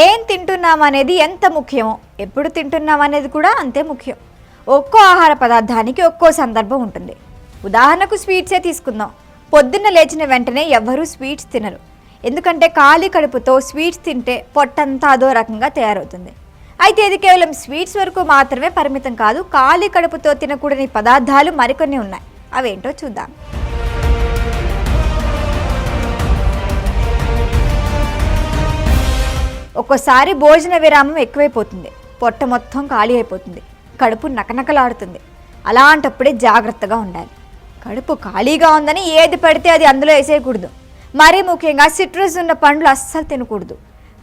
ఏం తింటున్నాం అనేది ఎంత ముఖ్యమో ఎప్పుడు తింటున్నాం అనేది కూడా అంతే ముఖ్యం. ఒక్కో ఆహార పదార్థానికి ఒక్కో సందర్భం ఉంటుంది. ఉదాహరణకు స్వీట్సే తీసుకుందాం. పొద్దున్న లేచిన వెంటనే ఎవ్వరూ స్వీట్స్ తినరు. ఎందుకంటే ఖాళీ కడుపుతో స్వీట్స్ తింటే పొట్టంతా అదో రకంగా తయారవుతుంది. అయితే ఇది కేవలం స్వీట్స్ వరకు మాత్రమే పరిమితం కాదు ఖాళీ కడుపుతో తినకూడని పదార్థాలు మరికొన్ని ఉన్నాయి. అవేంటో చూద్దాం. ఒక్కోసారి భోజన విరామం ఎక్కువైపోతుంది. పొట్ట మొత్తం ఖాళీ అయిపోతుంది. కడుపు నకనకలాడుతుంది. అలాంటప్పుడే జాగ్రత్తగా ఉండాలి. కడుపు ఖాళీగా ఉందని ఏది పడితే అది అందులో వేసేయకూడదు. మరీ ముఖ్యంగా సిట్రస్ ఉన్న పండ్లు అస్సలు తినకూడదు.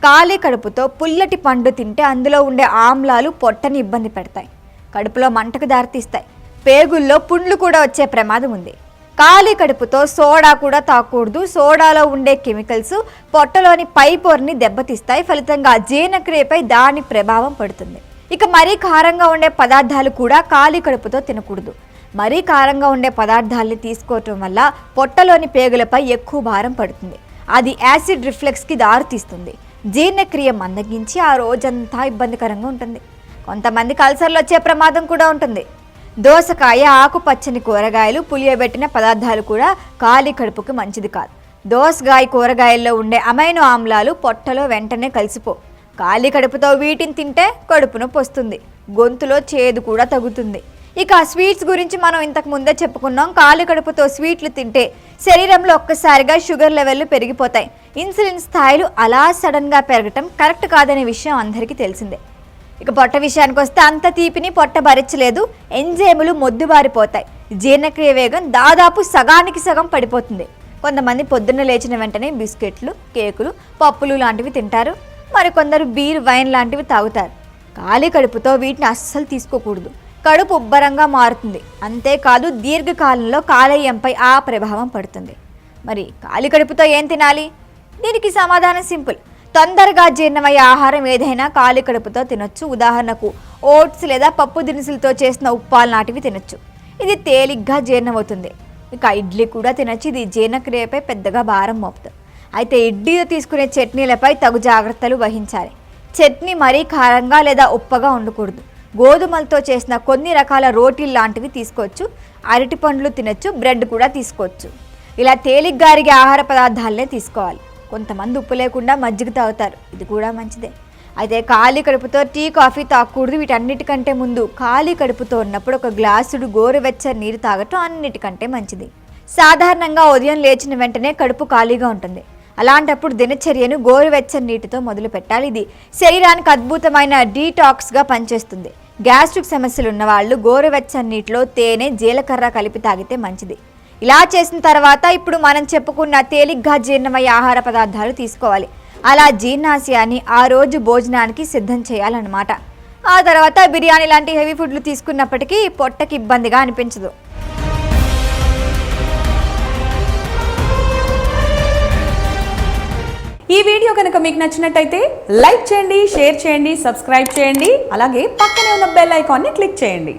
ఖాళీ కడుపుతో పుల్లటి పండు తింటే అందులో ఉండే ఆమ్లాలు పొట్టని ఇబ్బంది పెడతాయి. కడుపులో మంటకు దారితీస్తాయి. పేగుల్లో పుండ్లు కూడా వచ్చే ప్రమాదం ఉంది. ఖాళీ కడుపుతో సోడా కూడా తాకూడదు. సోడాలో ఉండే కెమికల్స్ పొట్టలోని పై పొరని దెబ్బతీస్తాయి. ఫలితంగా జీర్ణక్రియపై దాని ప్రభావం పడుతుంది. ఇక మరీ కారంగా ఉండే పదార్థాలు కూడా ఖాళీ కడుపుతో తినకూడదు. మరీ కారంగా ఉండే పదార్థాలని తీసుకోవటం వల్ల పొట్టలోని పేగులపై ఎక్కువ భారం పడుతుంది. అది యాసిడ్ రిఫ్లెక్స్కి దారితీస్తుంది. జీర్ణక్రియ మందగించి ఆ రోజంతా ఇబ్బందికరంగా ఉంటుంది. కొంతమందికి అల్సర్లు వచ్చే ప్రమాదం కూడా ఉంటుంది. దోసకాయ ఆకుపచ్చని కూరగాయలు పులియబెట్టిన పదార్థాలు కూడా ఖాళీ కడుపుకి మంచిది కాదు. దోసకాయ కూరగాయల్లో ఉండే అమైనో ఆమ్లాలు పొట్టలో వెంటనే కలిసిపో. ఖాళీ కడుపుతో వీటిని తింటే కడుపు నొప్పి వస్తుంది గొంతులో చేదు కూడా తగ్గుతుంది ఇక స్వీట్స్ గురించి మనం ఇంతకు ముందే చెప్పుకున్నాం. ఖాళీ కడుపుతో స్వీట్లు తింటే శరీరంలో ఒక్కసారిగా షుగర్ లెవెల్లు పెరిగిపోతాయి. ఇన్సులిన్ స్థాయిలు అలా సడన్గా పెరగటం కరెక్ట్ కాదనే విషయం అందరికీ తెలిసిందే. ఇక పొట్ట విషయానికి వస్తే అంత తీపిని పొట్ట భరించలేదు. ఎంజైములు మొద్దుబారిపోతాయి జీర్ణక్రియ వేగం దాదాపు సగానికి సగం పడిపోతుంది. కొంతమంది పొద్దున్న లేచిన వెంటనే బిస్కెట్లు కేకులు పప్పులు లాంటివి తింటారు. మరికొందరు బీర్ వైన్ లాంటివి తాగుతారు. ఖాళీ కడుపుతో వీటిని అస్సలు తీసుకోకూడదు. కడుపు ఉబ్బరంగా మారుతుంది. అంతేకాదు దీర్ఘకాలంలో కాలేయంపై ఆ ప్రభావం పడుతుంది. మరి ఖాళీ కడుపుతో ఏం తినాలి? దీనికి సమాధానం సింపుల్. తొందరగా జీర్ణమయ్యే ఆహారం ఏదైనా ఖాళీ కడుపుతో తినొచ్చు. ఉదాహరణకు ఓట్స్ లేదా పప్పు దినుసులతో చేసిన ఉప్పాలు లాంటివి తినొచ్చు. ఇది తేలిగ్గా జీర్ణమవుతుంది. ఇక ఇడ్లీ కూడా తినొచ్చు. ఇది జీర్ణక్రియపై పెద్దగా భారం మోపుతుంది. అయితే ఇడ్లీలో తీసుకునే చట్నీలపై తగు జాగ్రత్తలు వహించాలి. చట్నీ మరీ కారంగా లేదా ఉప్పగా ఉండకూడదు. గోధుమలతో చేసిన కొన్ని రకాల రోటీలు లాంటివి తీసుకోవచ్చు. అరటి పండ్లు తినొచ్చు. బ్రెడ్ కూడా తీసుకోవచ్చు. ఇలా తేలిగ్గా అరిగే ఆహార పదార్థాలనే తీసుకోవాలి. కొంతమంది ఉప్పు లేకుండా మజ్జిగ తాగుతారు. ఇది కూడా మంచిదే. అయితే ఖాళీ కడుపుతో టీ కాఫీ తాగకూడదు. వీటన్నిటికంటే ముందు ఖాళీ కడుపుతో ఉన్నప్పుడు ఒక గ్లాసుడు గోరువెచ్చని నీరు తాగటం అన్నిటికంటే మంచిది. సాధారణంగా ఉదయం లేచిన వెంటనే కడుపు ఖాళీగా ఉంటుంది. అలాంటప్పుడు దినచర్యను గోరువెచ్చని నీటితో మొదలు పెట్టాలి. ఇది శరీరానికి అద్భుతమైన డీటాక్స్గా పనిచేస్తుంది. గ్యాస్ట్రిక్ సమస్యలు ఉన్న వాళ్ళు గోరువెచ్చని నీటిలో తేనె జీలకర్ర కలిపి తాగితే మంచిది. ఇలా చేసిన తర్వాత ఇప్పుడు మనం చెప్పుకున్న తేలిగ్గా జీర్ణమయ్యే ఆహార పదార్థాలు తీసుకోవాలి. అలా జీర్ణాశయాన్ని ఆ రోజు భోజనానికి సిద్ధం చేయాలన్నమాట. ఆ తర్వాత బిర్యానీ లాంటి హెవీ ఫుడ్లు తీసుకున్నప్పటికీ పొట్టకి ఇబ్బందిగా అనిపించదు. ఈ వీడియో కనుక మీకు నచ్చినట్టయితే లైక్ చేయండి షేర్ చేయండి సబ్స్క్రైబ్ చేయండి అలాగే పక్కనే ఉన్న బెల్ ఐకాన్ని క్లిక్ చేయండి.